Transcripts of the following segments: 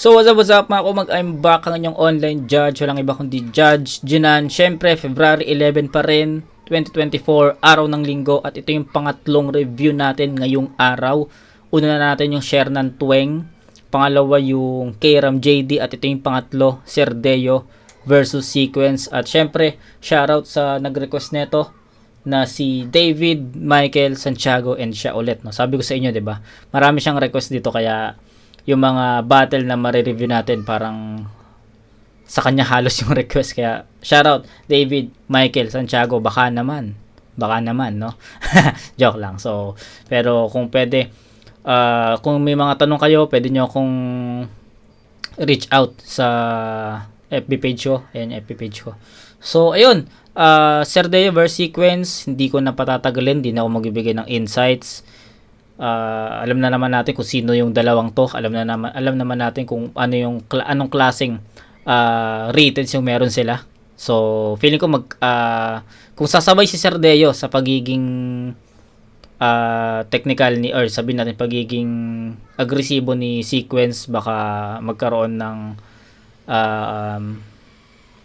So what's up, what's up mga kumag, I'm back ang inyong online judge, walang iba kundi Judge Jinan. Siyempre, February 11 pa rin, 2024, araw ng linggo at ito yung pangatlong review natin ngayong araw. Una na natin yung share ng Tuweng, pangalawa yung Kram JD at ito yung pangatlo, Serdeo versus Sequence. At syempre, shoutout sa nag-request neto na si David Michael Santiago and siya ulit. No? Sabi ko sa inyo, 'di ba? Marami siyang request dito kaya yung mga battle na mare-review natin parang sa kanya halos yung request. Kaya shoutout David Michael Santiago baka naman baka naman no? Joke lang. So pero kung pwede ah, kung may mga tanong kayo pwede nyo akong reach out sa FB page ko. Ayan FB page ko. So ayun uh, Sir Deo verse sequence hindi ko na patatagalin hindi na ako magbibigay ng insights Ah, alam na naman natin kung sino yung dalawang to. Alam na naman alam naman natin kung ano yung anong klaseng uh, ratings yung meron sila. So, feeling ko mag ah, kung sasabay si Sardeo sa pagiging ah, technical ni or sabihin natin pagiging agresibo ni Sequence baka magkaroon ng ah, um,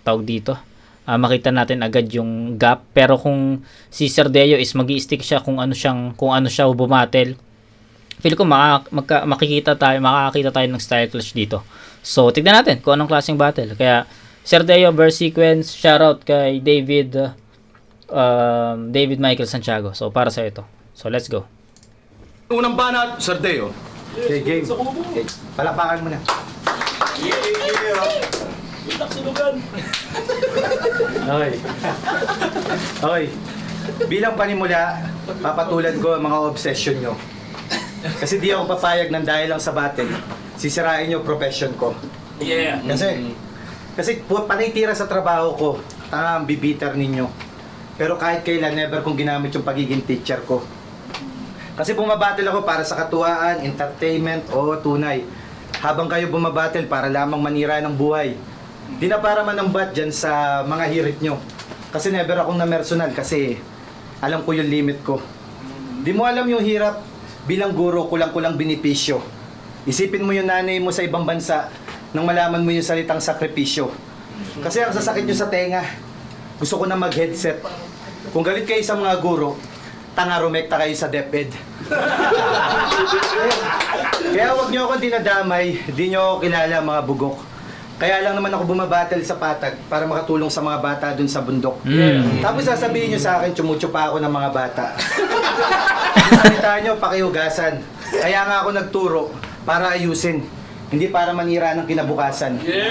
tawag dito ah, makita natin agad yung gap pero kung si Sardeo is magi stick siya kung ano siyang kung ano siya bumatel feel ko maka, magka, makikita tayo makakakita tayo ng style clash dito so tignan natin kung anong klaseng battle kaya Sardeo versus Sequence shoutout kay David uh, um, David Michael Santiago so para sa ito so let's go Unang banat, Sardeo. Okay, game. Okay. Palakpakan mo na. Okay. Okay. Bilang panimula, papatulan ko ang mga obsession nyo. Kasi di ako papayag ng dahil lang sa battle. Sisirain nyo profession ko. Yeah. Kasi, kasi pu- panay tira sa trabaho ko. Tanga ang bibiter ninyo. Pero kahit kailan, never kong ginamit yung pagiging teacher ko. Kasi bumabattle ako para sa katuwaan, entertainment o tunay. Habang kayo bumabattle para lamang manira ng buhay. Di na para man ang bat dyan sa mga hirit nyo. Kasi never akong na-personal kasi alam ko yung limit ko. Di mo alam yung hirap bilang guro, kulang-kulang binipisyo. Isipin mo yung nanay mo sa ibang bansa nang malaman mo yung salitang sakripisyo. Kasi ang sasakit nyo sa tenga, gusto ko na mag-headset. Kung galit kayo sa mga guro, tanga rumekta kayo sa DepEd. Kaya wag nyo ako dinadamay, di nyo kilala mga bugok. Kaya lang naman ako bumabattle sa patag para makatulong sa mga bata dun sa bundok. Mm. Tapos sasabihin nyo sa akin, tsumutsupa ako ng mga bata. Salita nyo, pakihugasan. Kaya nga ako nagturo para ayusin, hindi para manira ng kinabukasan. Hindi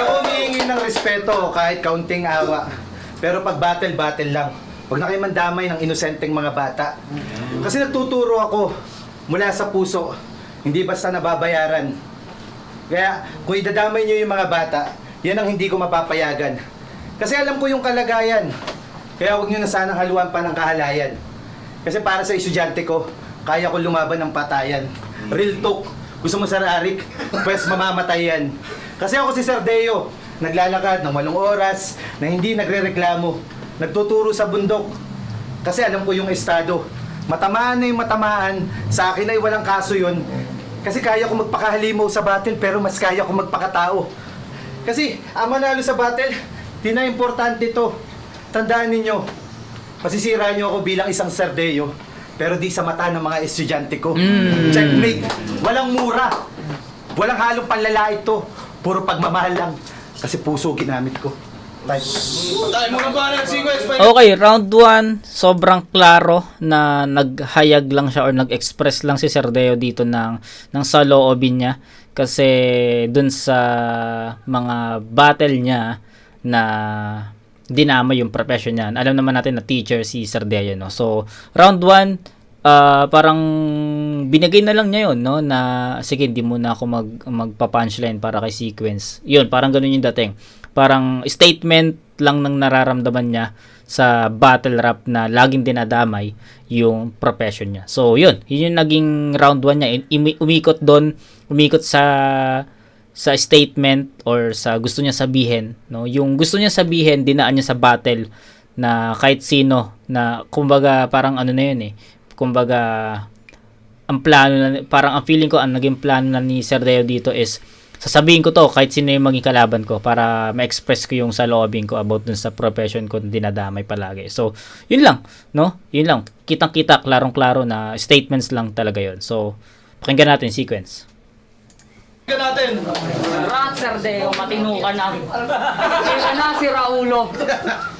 ako humihingi ng respeto kahit kaunting awa. Pero pag battle, battle lang. Huwag na kayo mandamay ng inosenteng mga bata. Kasi nagtuturo ako mula sa puso, hindi basta nababayaran. Kaya kung idadamay niyo yung mga bata, yan ang hindi ko mapapayagan. Kasi alam ko yung kalagayan. Kaya huwag niyo na sanang haluan pa ng kahalayan. Kasi para sa estudyante ko, kaya ko lumaban ng patayan. Real talk. Gusto mo sa Arik? Pwes mamamatay yan. Kasi ako si Sir Deo, naglalakad ng walong oras na hindi nagrereklamo. Nagtuturo sa bundok. Kasi alam ko yung estado. Matamaan na yung matamaan, sa akin ay walang kaso yun. Kasi kaya ko magpakahalimaw sa battle pero mas kaya ko magpakatao. Kasi ang manalo sa battle, di na importante to. Tandaan ninyo, masisira nyo ako bilang isang serdeo, pero di sa mata ng mga estudyante ko. Mm. Checkmate! Walang mura! Walang halong panlalait to. Puro pagmamahal lang. Kasi puso ginamit ko. Okay, round 1, sobrang klaro na naghayag lang siya or nag-express lang si Sardeo dito ng, ng sa loobin niya. Kasi dun sa mga battle niya na dinama yung profession niya. Alam naman natin na teacher si Sardeo, no? So, round 1, ah, parang binigay na lang niya yun, no? Na, sige, hindi muna ako mag, magpa-punchline para kay sequence. Yun, parang ganun yung dating. Parang statement lang ng nararamdaman niya sa battle rap na laging dinadamay yung profession niya. So, yun. Yun yung naging round 1 niya. Umikot doon, umikot sa sa statement or sa gusto niya sabihin, no? Yung gusto niya sabihin, dinaan niya sa battle na kahit sino na kumbaga parang ano na yun eh. Kumbaga ang plano na, parang ang feeling ko ang naging plano na ni Sir Deo dito is sasabihin ko to kahit sino yung maging kalaban ko para ma-express ko yung sa lobbying ko about dun sa profession ko na dinadamay palagi. So, yun lang, no? Yun lang. Kitang-kita, klarong-klaro na statements lang talaga yun. So, pakinggan natin yung sequence. Tingnan natin. Rat, Sir Deo, matino ka na. Di ka na si Raulo.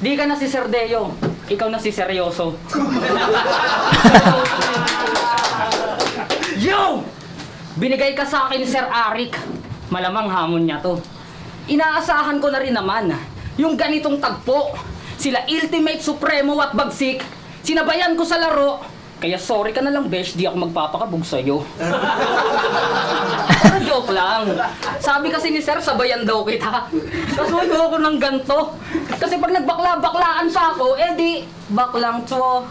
Di ka na si Sir Deo. Ikaw na si Seryoso. Yo! Binigay ka sa akin ni Sir Arik. Malamang hamon niya to. Inaasahan ko na rin naman yung ganitong tagpo. Sila Ultimate Supremo at Bagsik. Sinabayan ko sa laro. Kaya sorry ka na lang, Besh, di ako magpapakabog sa'yo. Pero joke lang. Sabi kasi ni Sir, sabayan daw kita. Kaso ayoko ng ganto. Kasi pag nagbakla-baklaan pa ako, eh di, baklang to.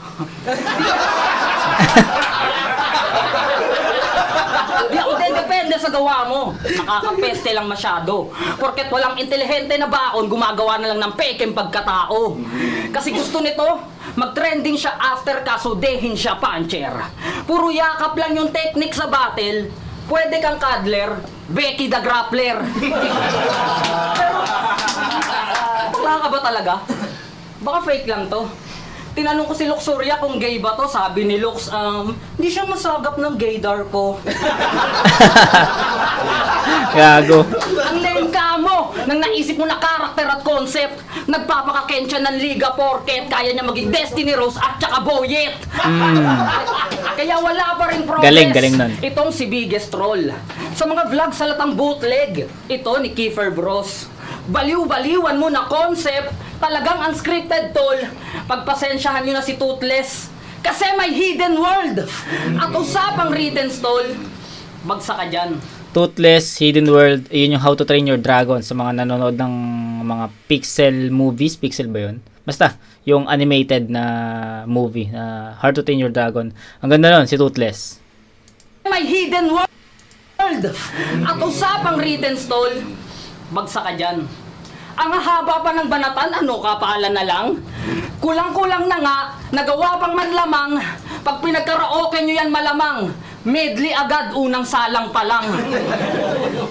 Di ako depende sa gawa mo. Nakakapeste lang masyado. Porket walang intelihente na baon, gumagawa na lang ng peking pagkatao. Kasi gusto nito, mag-trending siya after kaso dehin siya puncher. Puro yakap lang yung technique sa battle. Pwede kang cuddler, Becky the grappler. Pero, bakla ka ba talaga? Baka fake lang to. Tinanong ko si Luxuria kung gay ba to. Sabi ni Lux, um, hindi siya masagap ng gaydar ko. Gago. Ang lengka mo nang naisip mo na karakter at concept. Nagpapakakensya ng Liga Porket. Kaya niya maging Destiny Rose at saka Boyet. Kaya wala pa rin progress. Galing, galing nun. Itong si Biggest Troll. Sa mga vlog sa latang bootleg, ito ni Kiefer Bros. Baliw-baliwan mo na concept, talagang unscripted tol. Pagpasensyahan nyo na si Toothless. Kasi may hidden world. At usapang written stall, bagsak ka dyan. Toothless, Hidden World, yun yung How to Train Your Dragon sa mga nanonood ng mga pixel movies. Pixel ba yun? Basta, yung animated na movie na How to Train Your Dragon. Ang ganda nun, si Toothless. may hidden world. At usapang written stall, bagsak ka dyan. Ang haba pa ng banatan, ano kapalan na lang? Kulang-kulang na nga, nagawa pang manlamang, pag pinagkaraoke nyo yan malamang, medley agad unang salang pa lang.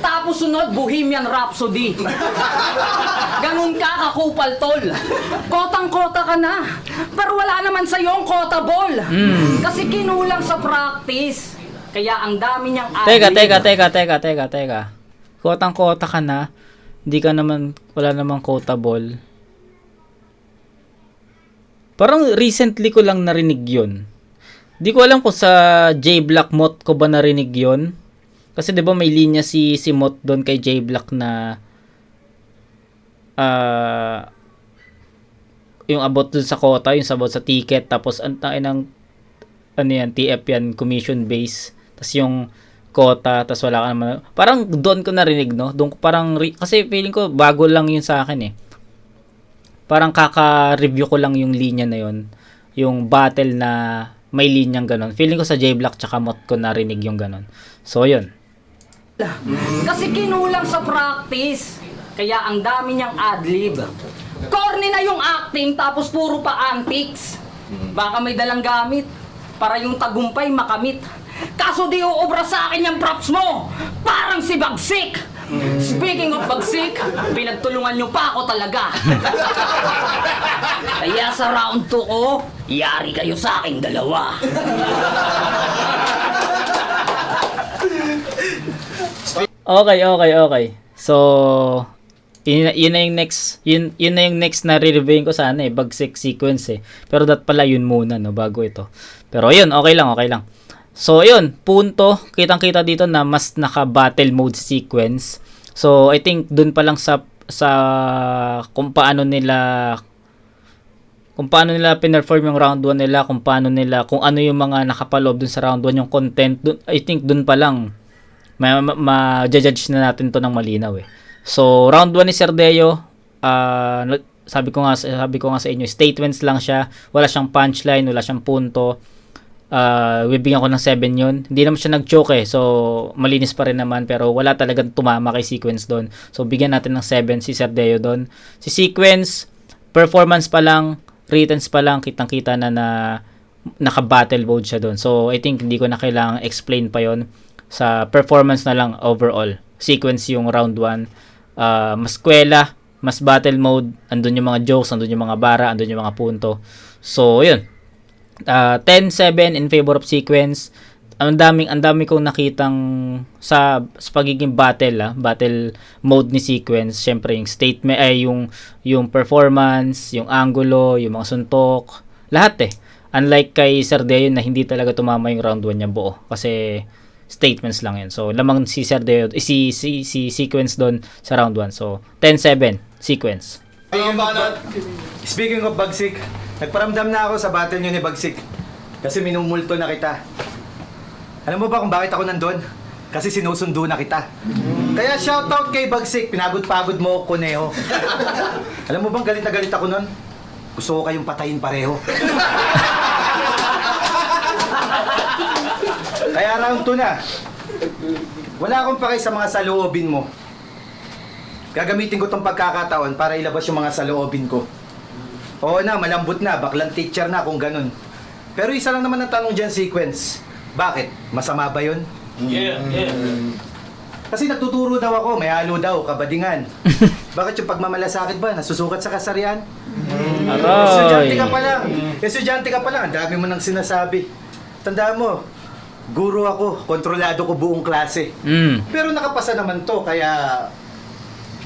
Tapos sunod, Bohemian Rhapsody. Ganun ka kakupal tol. Kotang-kota ka na. Pero wala naman sa ang kota ball. Kasi kinulang sa practice. Kaya ang dami niyang Teka, teka, teka, teka, teka, teka. Kotang-kota ka na. Hindi ka naman, wala namang quotable. Parang recently ko lang narinig yun. Di ko alam kung sa J Black Mot ko ba narinig yun. Kasi 'di ba may linya si si Mot doon kay J Black na ah yung about dun sa quota, yung about sa ticket, tapos ang ng ano yan, TF yan, commission base. Tapos yung quota, tapos wala ka naman. Parang doon ko narinig, no? Doon ko parang, kasi feeling ko bago lang yun sa akin eh. Parang kaka-review ko lang yung linya na yun. Yung battle na may linyang ganon. Feeling ko sa J-Block tsaka Mot ko narinig yung ganon. So, yun. Kasi kinulang sa practice. Kaya ang dami niyang adlib. Corny na yung acting tapos puro pa antics. Baka may dalang gamit para yung tagumpay makamit. Kaso di uobra sa akin yung props mo. Parang si Bagsik. Speaking of Bagsik, pinagtulungan niyo pa ako talaga. Kaya sa round 2 ko, yari kayo sa akin dalawa. Okay, okay, okay. So, yun, na- yun na yung next, yun, yun na yung next na re-reviewin ko sana eh, bagsik sequence eh. Pero dat pala yun muna, no, bago ito. Pero yun, okay lang, okay lang. So, yun, punto, kitang-kita dito na mas naka-battle mode sequence. So, I think dun pa lang sa, sa kung paano nila kung paano nila pinerform yung round 1 nila, kung paano nila, kung ano yung mga nakapaloob dun sa round 1, yung content, dun, I think dun pa lang, ma- ma- ma-judge na natin to ng malinaw eh. So, round 1 ni Serdeo, ah, nag- sabi ko nga sabi ko nga sa inyo, statements lang siya, wala siyang punchline, wala siyang punto. Ah, bibigyan ko ng 7 yun. Hindi naman siya nag-choke eh. So, malinis pa rin naman pero wala talagang tumama kay Sequence doon. So, bigyan natin ng 7 si Serdeo doon. Si Sequence, performance pa lang, writtens pa lang, kitang-kita na na naka-battle mode siya doon. So, I think hindi ko na kailangang explain pa yon sa performance na lang overall. Sequence yung round 1. Ah, mas kwela, mas battle mode, andun yung mga jokes, andun yung mga bara, andun yung mga punto. So, yun. Ah, 10-7 in favor of sequence. Ang daming ang dami kong nakitang sa, sa pagiging battle ah, battle mode ni sequence. Syempre yung statement ay yung yung performance, yung angulo, yung mga suntok, lahat eh. Unlike kay Sir Deo na hindi talaga tumama yung round 1 niya buo kasi statements lang yun. So lamang si Sir Deo, eh, si si si sequence doon sa round 1. So 10-7 sequence. Ang banat. Speaking of Bagsik, nagparamdam na ako sa battle nyo ni Bagsik. Kasi minumulto na kita. Alam mo ba kung bakit ako nandun? Kasi sinusundo na kita. Kaya shoutout kay Bagsik, pinagod-pagod mo ako, Kuneho. Alam mo bang galit na galit ako nun? Gusto ko kayong patayin pareho. Kaya round 2 na. Wala akong pakay sa mga saloobin mo. Gagamitin ko tong pagkakataon para ilabas yung mga saloobin ko. Oo na, malambot na, baklang teacher na kung ganun. Pero isa lang naman ang tanong dyan, sequence. Bakit? Masama ba yun? Yeah, yeah. Kasi nagtuturo daw ako, may halo daw, kabadingan. Bakit yung pagmamalasakit ba, nasusukat sa kasarian? Estudyante ka pa lang. Estudyante ka pa lang, ang dami mo nang sinasabi. Tandaan mo, guro ako, kontrolado ko buong klase. Mm. Pero nakapasa naman to, kaya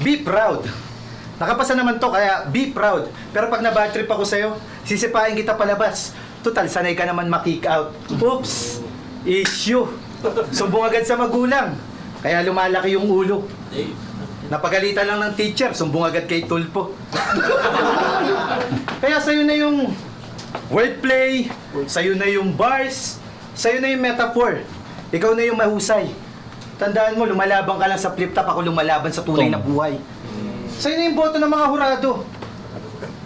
be proud. Nakapasa naman to, kaya be proud. Pero pag na-bad trip ako sa'yo, sisipain kita palabas. Total, sanay ka naman makick out. Oops! Issue! Sumbong agad sa magulang. Kaya lumalaki yung ulo. Napagalitan lang ng teacher, sumbong agad kay Tulpo. Kaya sa'yo na yung wordplay, sa'yo na yung bars, sa'yo na yung metaphor. Ikaw na yung mahusay. Tandaan mo, lumalaban ka lang sa flip top, ako lumalaban sa tunay na buhay. Sa'yo na yung boto ng mga hurado.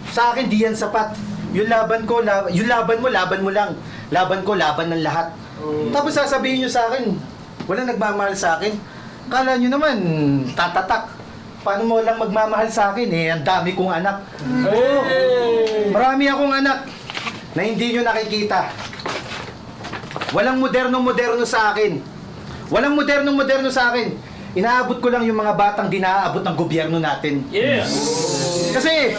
Sa akin, di yan sapat. Yung laban ko, lab- yung laban mo, laban mo lang. Laban ko, laban ng lahat. Tapos sasabihin nyo sa akin, wala nagmamahal sa akin. Kala nyo naman, tatatak. Paano mo lang magmamahal sa akin eh? Ang dami kong anak. Oo. Marami akong anak na hindi nyo nakikita. Walang modernong-moderno sa akin. Walang modernong-moderno sa akin. Inaabot ko lang yung mga batang dinaabot ng gobyerno natin. Yeah. Kasi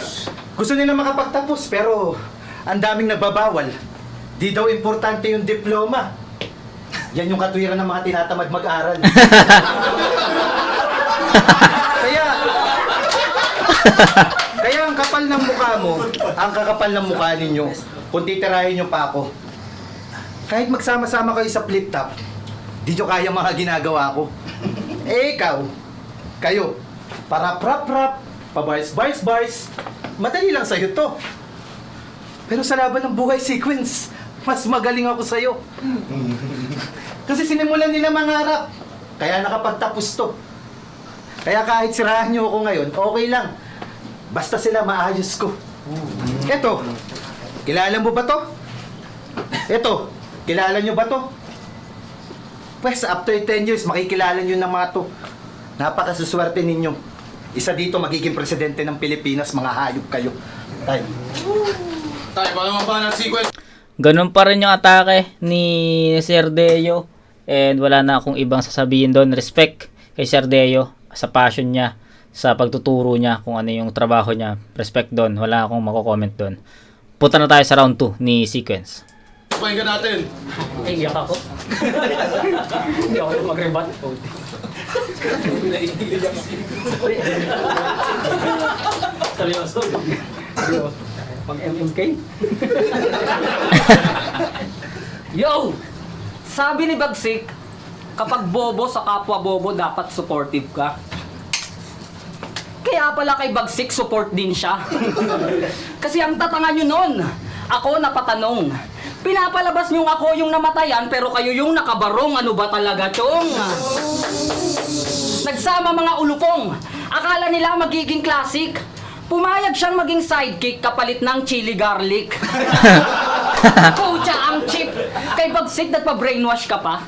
gusto nila makapagtapos pero ang daming nagbabawal. Di daw importante yung diploma. Yan yung katwiran ng mga tinatamad mag-aral. kaya Kaya ang kapal ng mukha mo, ang kakapal ng mukha ninyo, kung titirahin nyo pa ako. Kahit magsama-sama kayo sa flip top, di nyo kaya mga ginagawa ko. Eh ikaw, kayo, para prap-prap, pa-bars-bars-bars, madali lang sa'yo to. Pero sa laban ng buhay sequence, mas magaling ako sa'yo. Kasi sinimulan nila mangarap, kaya nakapagtapos to. Kaya kahit sirahan nyo ako ngayon, okay lang. Basta sila maayos ko. Eto, kilala mo ba to? Eto, kilala nyo ba to? Pues, after 10 years, makikilala nyo ng mga to. Napakasuswerte ninyo. Isa dito magiging presidente ng Pilipinas, mga hayop kayo. Tay. Tayo, paano mga banat sequence? Ganun pa rin yung atake ni Sir Deo. And wala na akong ibang sasabihin doon. Respect kay Sir Deo sa passion niya, sa pagtuturo niya, kung ano yung trabaho niya. Respect doon. Wala akong mako-comment doon. Punta na tayo sa round 2 ni Sequence. Pakinggan natin. Ay, iyak ako. Hindi ako mag-rebat. Seryoso. Seryoso. Mag-MMK? Yo! Sabi ni Bagsik, kapag bobo sa kapwa bobo, dapat supportive ka. Kaya pala kay Bagsik, support din siya. Kasi ang tatanga nyo nun, ako napatanong. Pinapalabas nyo ako yung namatayan, pero kayo yung nakabarong. Ano ba talaga, chong? Nagsama mga ulupong. Akala nila magiging classic. Pumayag siyang maging sidekick kapalit ng chili garlic. Pucha ang chip. Kay Bagsik, nagpa-brainwash ka pa.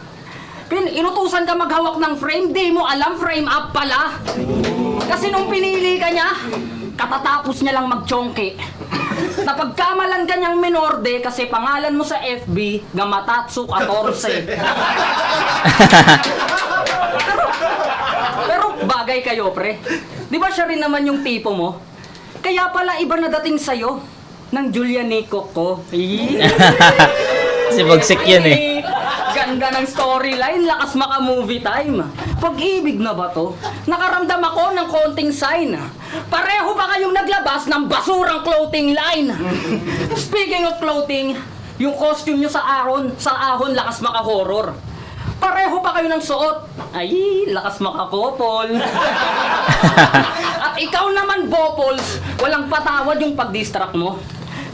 Pin inutusan ka maghawak ng frame, di mo alam frame up pala. Kasi nung pinili ka niya, katatapos niya lang magchongke. Napagkamalan kanyang minorde kasi pangalan mo sa FB, Gamatatsu 14. pero, pero bagay kayo, pre. Di ba siya rin naman yung tipo mo? Kaya pala iba na dating sa'yo ng Julia Nico ko. Kasi bagsik yun eh. Ganda ng storyline, lakas maka movie time. Pag-ibig na ba to? Nakaramdam ako ng konting sign. Pareho ba kayong naglabas ng basurang clothing line? Speaking of clothing, yung costume nyo sa ahon, sa ahon lakas maka horror. Pareho pa kayo ng suot. Ay, lakas makakopol. At ikaw naman, Bopols, walang patawad yung pag-distract mo.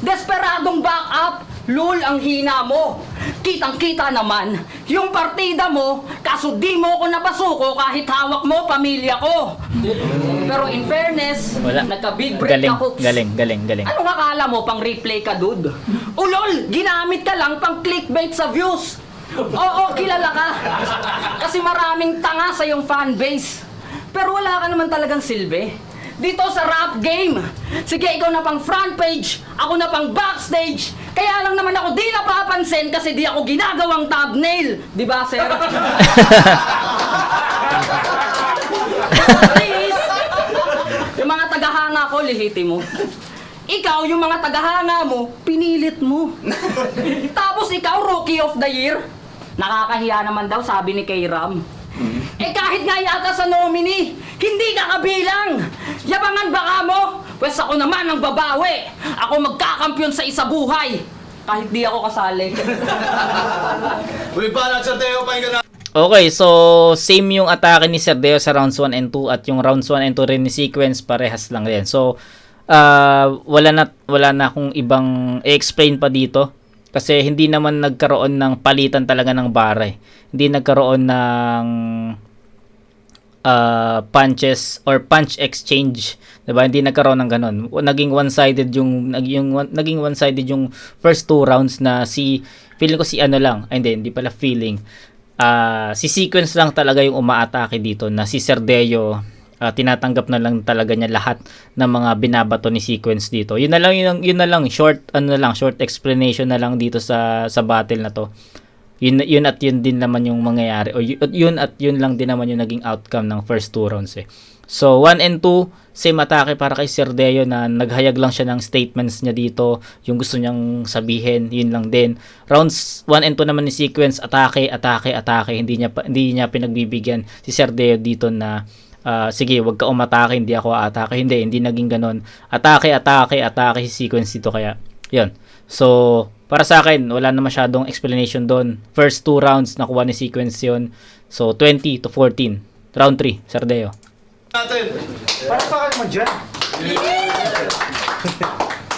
Desperadong back up, lul ang hina mo. Kitang-kita naman, yung partida mo, kaso di mo ko napasuko kahit hawak mo pamilya ko. Pero in fairness, Wala. nagka-big break Galing, ka, Cooks. galing, galing, galing. Anong akala mo pang replay ka, dude? Ulol, ginamit ka lang pang clickbait sa views. Oo, kilala ka. Kasi maraming tanga sa iyong fanbase. Pero wala ka naman talagang silbi. Dito sa rap game. Sige, ikaw na pang front page, ako na pang backstage. Kaya lang naman ako di napapansin kasi di ako ginagawang thumbnail. Di ba, sir? Please! Yung mga tagahanga ko, lihiti mo. Ikaw, yung mga tagahanga mo, pinilit mo. Tapos ikaw, Rookie of the Year. Nakakahiya naman daw, sabi ni Kay Ram. Eh kahit nga yata sa nominee, hindi ka kabilang. Yabangan baka mo? Pwes ako naman ang babawi. Ako magkakampyon sa isa buhay. Kahit di ako kasali. Uy, banat sa Teo, pakinggan natin. Okay, so same yung atake ni Serdeo sa rounds 1 and 2 at yung rounds 1 and 2 rin ni Sequence parehas lang din. So uh, wala na wala na akong ibang i-explain pa dito kasi hindi naman nagkaroon ng palitan talaga ng bara. eh. Hindi nagkaroon ng uh, punches or punch exchange, 'di ba? Hindi nagkaroon ng ganun. Naging one-sided yung nag- yung one- naging one-sided yung first two rounds na si feeling ko si ano lang, ay hindi, hindi pala feeling. Ah, si Sequence lang talaga yung umaatake dito na si Serdeo ah, tinatanggap na lang talaga niya lahat ng mga binabato ni Sequence dito. Yun na lang yun, yun na lang short ano na lang short explanation na lang dito sa sa battle na to. Yun, yun at yun din naman yung mangyayari. O yun, at yun lang din naman yung naging outcome ng first two rounds eh. So, 1 and 2, same atake para kay Serdeo na naghayag lang siya ng statements niya dito. Yung gusto niyang sabihin, yun lang din. Rounds 1 and 2 naman ni Sequence, atake, atake, atake. Hindi niya, hindi niya pinagbibigyan si Serdeo dito na ah, sige, wag ka umatake, hindi ako atake. Hindi, hindi naging ganon. Atake, atake, atake Sequence dito kaya. Yun. So, para sa akin, wala na masyadong explanation doon. First two rounds, nakuha ni Sequence yun. So, 20 to 14. Round 3, Sardeo. natin. Para pa ka naman dyan.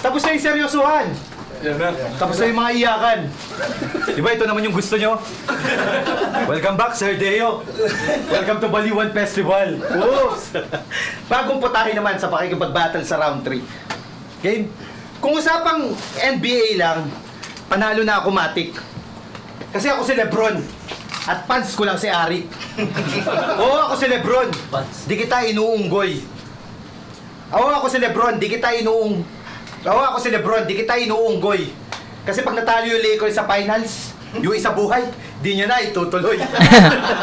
Tapos na yung seryosohan. Tapos na yung mga iyakan. Di ito naman yung gusto nyo? Welcome back, Sir Deo. Welcome to Baliwan Festival. Oops! Bagong putahe naman sa pakikipag-battle sa round 3. Game. Kung usapang NBA lang, panalo na ako matik. Kasi ako si Lebron. At pants ko lang si Arik. Oo, ako si Lebron. Di kita inuunggoy. Oo, ako si Lebron. Di kita inuung... Oo, ako si Lebron. Di kita inuunggoy. Kasi pag natalo yung Lakers sa finals, yung isa buhay, di nyo na itutuloy.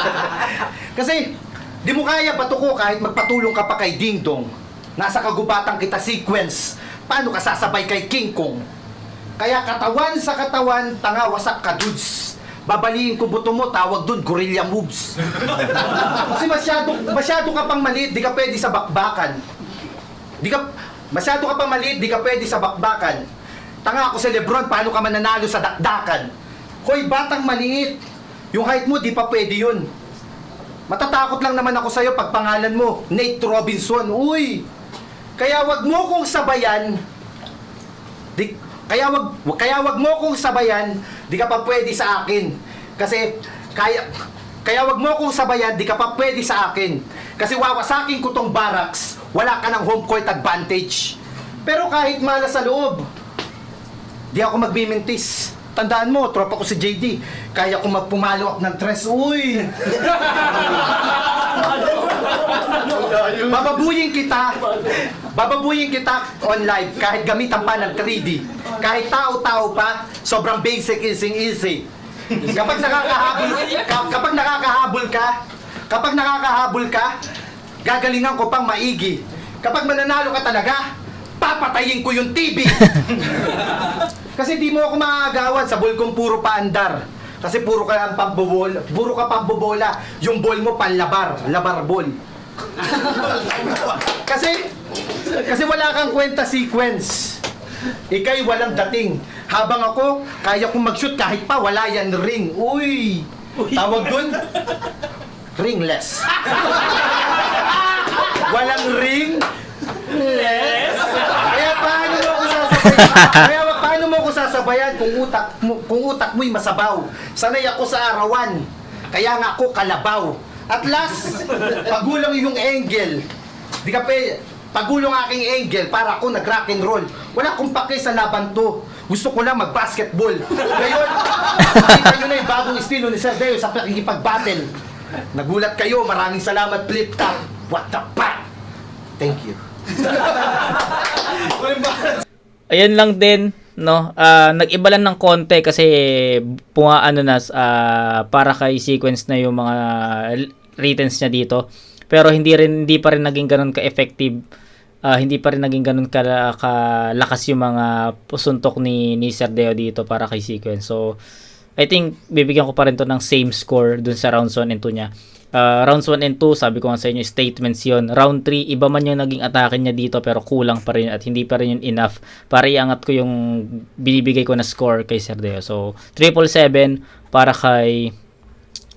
Kasi, di mo kaya patuko kahit magpatulong ka pa kay Ding Dong. Nasa kagubatan kita sequence. Paano ka sasabay kay King Kong? Kaya katawan sa katawan, tanga wasak ka dudes. Babaliin ko buto mo, tawag dun, gorilla moves. Kasi masyado, masyado ka pang maliit, di ka pwede sa bakbakan. Di ka, masyado ka pang maliit, di ka pwede sa bakbakan. Tanga ako si Lebron, paano ka mananalo sa dakdakan? Hoy, batang maliit. Yung height mo, di pa pwede yun. Matatakot lang naman ako sa'yo pag pangalan mo, Nate Robinson. Uy! Kaya wag mo kong sabayan. Di, kaya wag kaya wag mo kong sabayan, di ka pa pwede sa akin. Kasi kaya kaya wag mo kong sabayan, di ka pa pwede sa akin. Kasi wawasakin ko tong barracks, wala ka ng home court advantage. Pero kahit malas sa loob, di ako magmimintis. Tandaan mo, tropa ko si JD. Kaya ko magpumalo ng tres. Uy! Bababuyin kita. Bababuyin kita on live kahit gamitan pa ng 3D. Kahit tao-tao pa, sobrang basic easy easy. Kapag nakakahabol, ka- kapag nakakahabol ka, kapag nakakahabol ka, gagalingan ko pang maigi. Kapag mananalo ka talaga, papatayin ko yung TV. Kasi di mo ako makakagawan sa ball kong puro paandar. Kasi puro ka lang pambobola, puro ka pambobola. Yung ball mo panlabar, labar ball. kasi kasi wala kang kwenta sequence. Ikay walang dating. Habang ako, kaya kong mag-shoot kahit pa wala yan ring. Uy! Tawag dun? Ringless. Walang ring? Less? Kaya paano mo ako sasabayan? Kaya paano mo ako sasabayan kung utak mo, kung utak mo'y masabaw? Sanay ako sa arawan. Kaya nga ako kalabaw. At last, pagulang yung angle. Di ka pe, pagulong aking angle para ako nag-rock and roll. Wala akong pake sa laban to. Gusto ko lang mag-basketball. Ngayon, nakita nyo na yung bagong estilo ni Sir Deo sa pakikipag-battle. Nagulat kayo. Maraming salamat, Flip Top. What the fuck? Thank you. Ayan lang din, no? Ah, nag-iba lang ng konti kasi punga ano na ah, para kay sequence na yung mga returns niya dito. Pero hindi rin hindi pa rin naging ganun ka-effective. Ah, hindi pa rin naging ganun ka kalakas yung mga pusuntok ni ni Sir Deo dito para kay sequence. So I think bibigyan ko pa rin to ng same score dun sa rounds 1 and 2 niya. Ah, rounds 1 and 2, sabi ko nga sa inyo, statements yon Round 3, iba man yung naging atake niya dito pero kulang pa rin at hindi pa rin yun enough para iangat ko yung binibigay ko na score kay Sir Deo. So, 777 para kay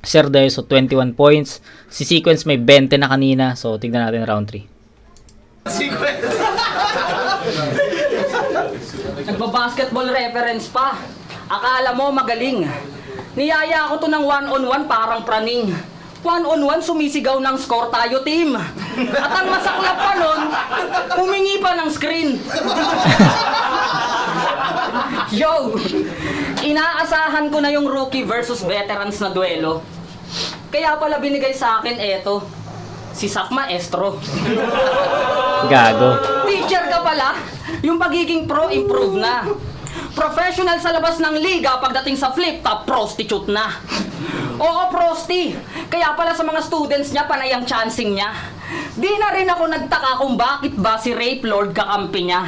Sir Deo, so 21 points. Si Sequence may 20 na kanina, so tignan natin round 3. Nagbabasketball reference pa. Akala mo magaling. Niyaya ako to ng one-on-one parang praning. One-on-one sumisigaw ng score tayo team. At ang masaklap pa nun, humingi pa ng screen. Yo! Inaasahan ko na yung rookie versus veterans na duelo. Kaya pala binigay sa akin eto, si Sak Maestro. Gago. Teacher ka pala, yung pagiging pro improve na. Professional sa labas ng liga pagdating sa flip top, prostitute na. Oo, prosti. Kaya pala sa mga students niya, panay ang chancing niya. Di na rin ako nagtaka kung bakit ba si Rape Lord kakampi niya.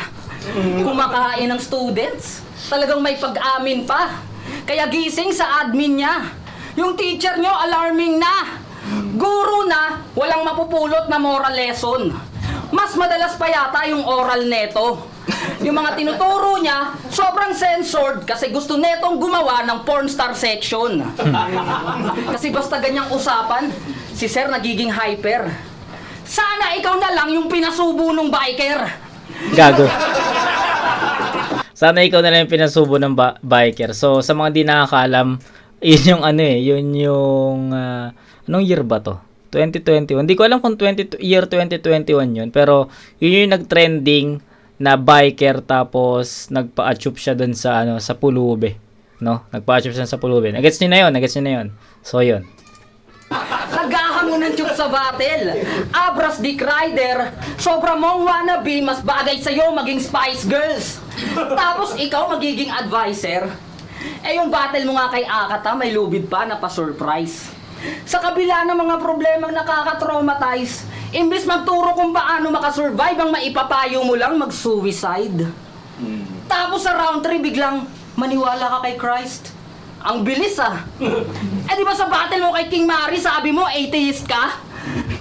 Kumakain ng students. Talagang may pag-amin pa. Kaya gising sa admin niya. Yung teacher niyo, alarming na. Guru na, walang mapupulot na moral lesson. Mas madalas pa yata yung oral neto. Yung mga tinuturo niya, sobrang censored kasi gusto netong gumawa ng porn star section. kasi basta ganyang usapan, si Sir nagiging hyper. Sana ikaw na lang yung pinasubo ng biker. Gago. Sana ikaw na lang yung pinasubo ng ba- biker. So, sa mga di nakakaalam, yun yung ano eh, yun yung, ah, anong year ba to? 2021. Hindi ko alam kung 20, year 2021 yun. Pero, yun yung nag-trending na biker tapos nagpa-achup siya dun sa, ano, sa pulube. No? Nagpa-achup siya sa pulube. Nagets niyo na yun, nagets niyo na yun. So, yun. Naghahamon ng tube sa battle. Abras Dick Rider. Sobra mong wannabe, mas bagay sa'yo maging Spice Girls. Tapos ikaw magiging advisor. Eh yung battle mo nga kay Akata, may lubid pa na pa-surprise. Sa kabila ng mga problemang nakaka-traumatize, imbis magturo kung paano makasurvive ang maipapayo mo lang mag-suicide. Tapos sa round 3 biglang maniwala ka kay Christ. Ang bilis ah. eh di ba sa battle mo kay King Mary sabi mo atheist ka?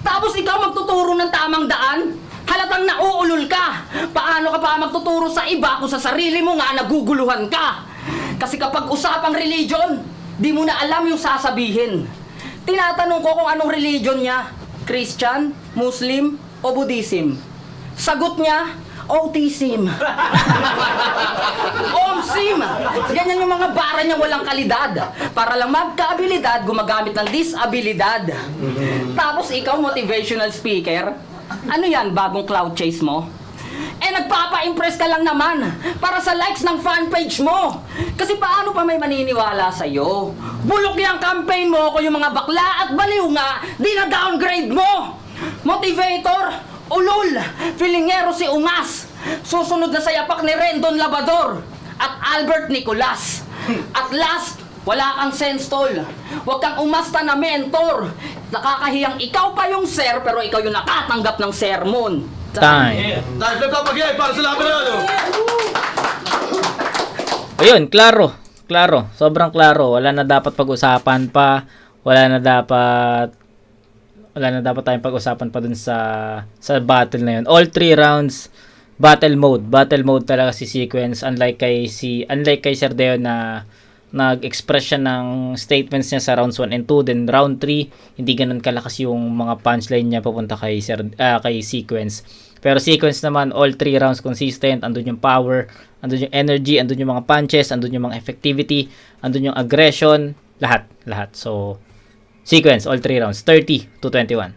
Tapos ikaw magtuturo ng tamang daan? Halatang nauulol ka. Paano ka pa magtuturo sa iba kung sa sarili mo nga naguguluhan ka? Kasi kapag usapang religion, di mo na alam yung sasabihin. Tinatanong ko kung anong religion niya. Christian, Muslim, o Buddhism? Sagot niya, autism. Omsim! Ganyan yung mga bara niya walang kalidad. Para lang magkaabilidad, gumagamit ng disabilidad. Tapos ikaw, motivational speaker, ano yan, bagong cloud chase mo? Eh, nagpapa-impress ka lang naman para sa likes ng fan page mo. Kasi paano pa may maniniwala sa'yo? Bulok yung campaign mo kung yung mga bakla at baliw nga, di na downgrade mo. Motivator, Ulol! Filingero si Ungas! Susunod na sa yapak ni Rendon Labador at Albert Nicolas. At last, wala kang sense, tol. Huwag kang umasta na mentor. Nakakahiyang ikaw pa yung sir, pero ikaw yung nakatanggap ng sermon. Time. Up again para sa laban ano. Ayun, klaro. Klaro. Sobrang klaro. Wala na dapat pag-usapan pa. Wala na dapat wala na dapat tayong pag-usapan pa dun sa sa battle na yun. All three rounds battle mode. Battle mode talaga si Sequence unlike kay si unlike kay Sir Deo na nag-express siya ng statements niya sa rounds 1 and 2 then round 3 hindi ganun kalakas yung mga punchline niya papunta kay Sir ah, kay Sequence. Pero Sequence naman all three rounds consistent, andun yung power, andun yung energy, andun yung mga punches, andun yung mga effectivity, andun yung aggression, lahat, lahat. So Sequence all three rounds 30 to 21.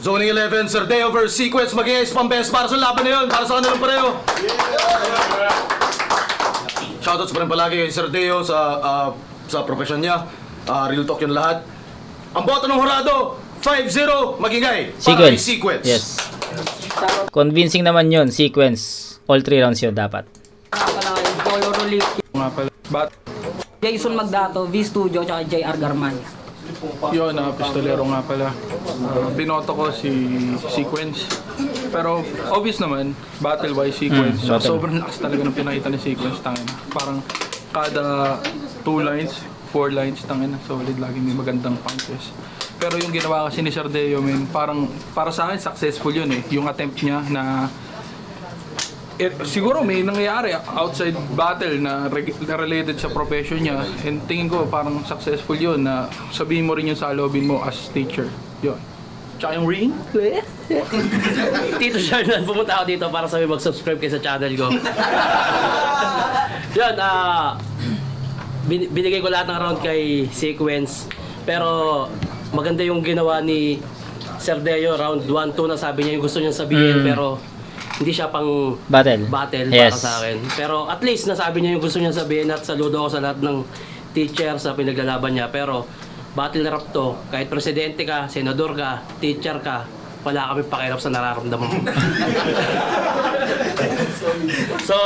Zoning 11, Sir Deo versus Sequence. Mag-i-ace pang best para sa laban na yun. Para sa kanilang pareho. Shoutouts pa rin palagi kay Sir Deo sa ah, sa profession niya. Ah, real talk yun lahat. Ang boto ng Horado, 5-0, magingay. Para kay Sequence. Sequence. Yes. Convincing naman yun, sequence. All three rounds yun dapat. Pala kay Rolik, nga pala. But, Jason Magdato, V Studio, tsaka JR Garman. yun, na pistolero nga pala. Uh, binoto ko si Sequence. Pero, obvious naman, battle-wise Sequence. Mm, battle. Sobrang lakas talaga ng pinakita ni Sequence, tangin. Parang, kada two lines, four lines, tangin, solid, lagi may magandang punches. Pero yung ginawa kasi ni Sir Deo, man, parang, para sa akin, successful yun eh. Yung attempt niya na eh, siguro may nangyayari outside battle na reg- na related sa profession niya and tingin ko parang successful yun na sabihin mo rin yung sa lobin mo as teacher yun tsaka yung ring Tito Sharnan, pumunta ako dito para sabi mag-subscribe kayo sa channel ko. Yun, ah... bin- binigay ko lahat ng round kay Sequence. Pero maganda yung ginawa ni Sir Deo, round 1, 2 na sabi niya yung gusto niyang sabihin. Mm. Pero hindi siya pang Battle. battle Yes. para sa akin. Pero at least nasabi niya yung gusto niya sabihin at saludo ako sa lahat ng teacher sa pinaglalaban niya. Pero battle rap to, kahit presidente ka, senador ka, teacher ka, wala kami pakirap sa nararamdaman mo. so,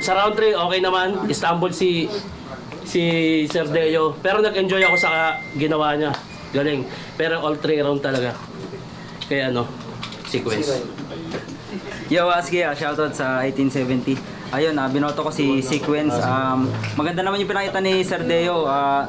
sa round 3, okay naman. Istanbul si si Sir Deo. Pero nag-enjoy ako sa ginawa niya. Galing. Pero all 3 round talaga. Kaya ano, sequence. Yo, Aski, ah, shoutout sa 1870. Ayun, ah, binoto ko si Sequence. Um, maganda naman yung pinakita ni Sir Deo. Ah,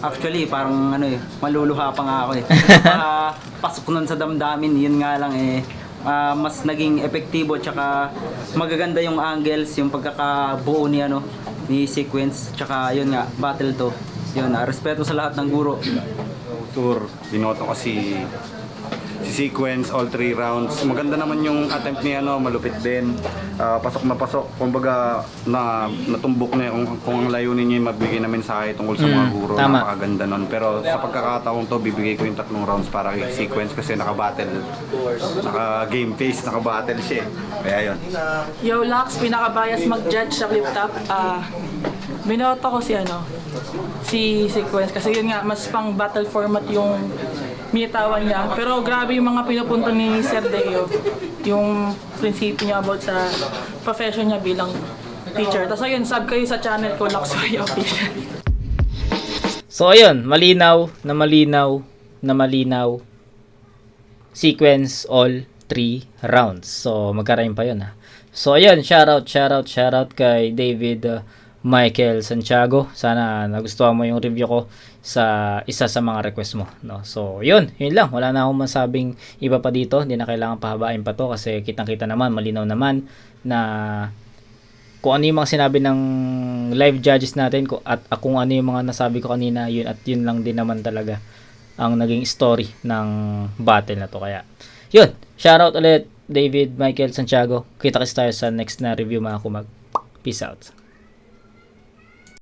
actually, parang ano eh, maluluha pa nga ako eh. Ah, pasok nun sa damdamin, yun nga lang eh. ah, mas naging epektibo tsaka magaganda yung angles, yung pagkakabuo ni ano ni Sequence. Tsaka yun nga, battle to. Yun, ah, respeto sa lahat ng guro. tour, binoto ko si sequence all three rounds. Maganda naman yung attempt ni ano, malupit din. Ah, pasok na pasok. Kumbaga na natumbok na kung, kung ang layunin niya yung magbigay na mensahe tungkol sa mga Mm, guro. tama. Napakaganda nun. Pero sa pagkakataon to, bibigay ko yung tatlong rounds para kay sequence kasi naka-battle. Naka-game face, naka-battle siya. eh. Kaya yun. Yo, Lux, pinaka-bias mag-judge sa clip top. Ah, binoto ko si ano, si Sequence. Kasi yun nga, mas pang battle format yung binitawan niya. Pero grabe yung mga pinupunto ni Sir Deo. Yung prinsipyo niya about sa profession niya bilang teacher. Tapos ayun, sub kayo sa channel ko, Lux Way Official. So ayun, malinaw na malinaw na malinaw sequence all three rounds. So magkarain pa yun ha. So ayun, shoutout, shoutout, shoutout kay David uh, Michael Santiago. Sana nagustuhan mo yung review ko sa isa sa mga request mo. No? So yun, yun lang. Wala na akong masabing iba pa dito. Hindi na kailangan pahabain pa to kasi kitang-kita naman, malinaw naman na kung ano yung mga sinabi ng live judges natin at kung ano yung mga nasabi ko kanina yun at yun lang din naman talaga ang naging story ng battle na to kaya yun shoutout ulit David Michael Santiago kita kasi tayo sa next na review mga kumag peace out